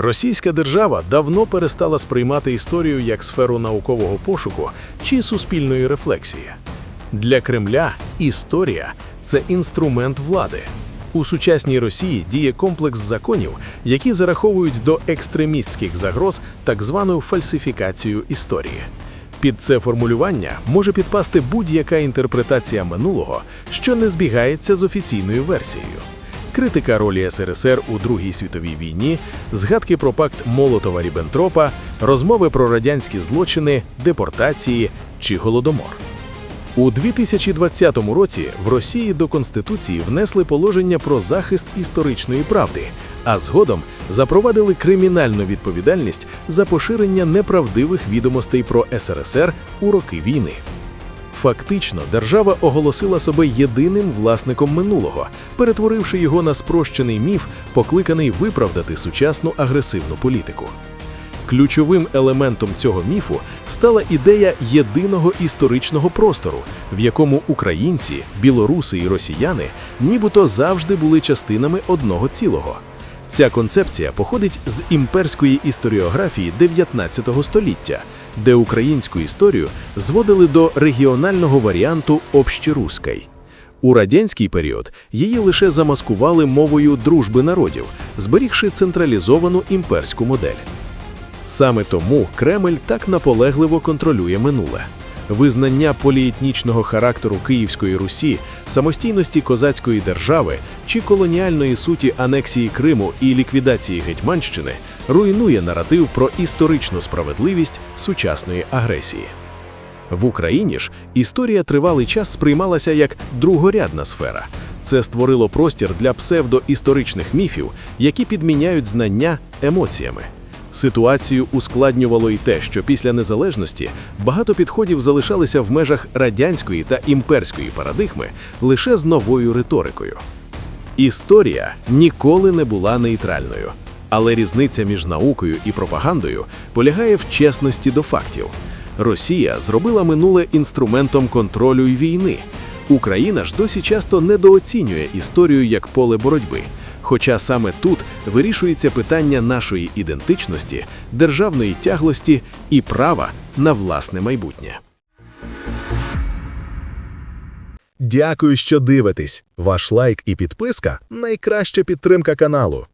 Російська держава давно перестала сприймати історію як сферу наукового пошуку чи суспільної рефлексії. Для Кремля історія це інструмент влади. У сучасній Росії діє комплекс законів, які зараховують до екстремістських загроз так звану фальсифікацію історії. Під це формулювання може підпасти будь-яка інтерпретація минулого, що не збігається з офіційною версією. Критика ролі СРСР у Другій світовій війні, згадки про пакт Молотова-Ріббентропа, розмови про радянські злочини, депортації чи голодомор. У 2020 році в Росії до Конституції внесли положення про захист історичної правди, а згодом запровадили кримінальну відповідальність за поширення неправдивих відомостей про СРСР у роки війни. Фактично, держава оголосила себе єдиним власником минулого, перетворивши його на спрощений міф, покликаний виправдати сучасну агресивну політику. Ключовим елементом цього міфу стала ідея єдиного історичного простору, в якому українці, білоруси і росіяни нібито завжди були частинами одного цілого. Ця концепція походить з імперської історіографії 19 століття, де українську історію зводили до регіонального варіанту «общеруський». У радянський період її лише замаскували мовою дружби народів, зберігши централізовану імперську модель. Саме тому Кремль так наполегливо контролює минуле. Визнання поліетнічного характеру Київської Русі, самостійності козацької держави чи колоніальної суті анексії Криму і ліквідації Гетьманщини руйнує наратив про історичну справедливість сучасної агресії. В Україні ж історія тривалий час сприймалася як другорядна сфера. Це створило простір для псевдоісторичних міфів, які підміняють знання емоціями. Ситуацію ускладнювало й те, що після незалежності багато підходів залишалися в межах радянської та імперської парадигми лише з новою риторикою. Історія ніколи не була нейтральною, але різниця між наукою і пропагандою полягає в чесності до фактів. Росія зробила минуле інструментом контролю й війни. Україна ж досі часто недооцінює історію як поле боротьби. Хоча саме тут вирішується питання нашої ідентичності, державної тяглості і права на власне майбутнє. Дякую, що дивитесь. Ваш лайк і підписка найкраща підтримка каналу.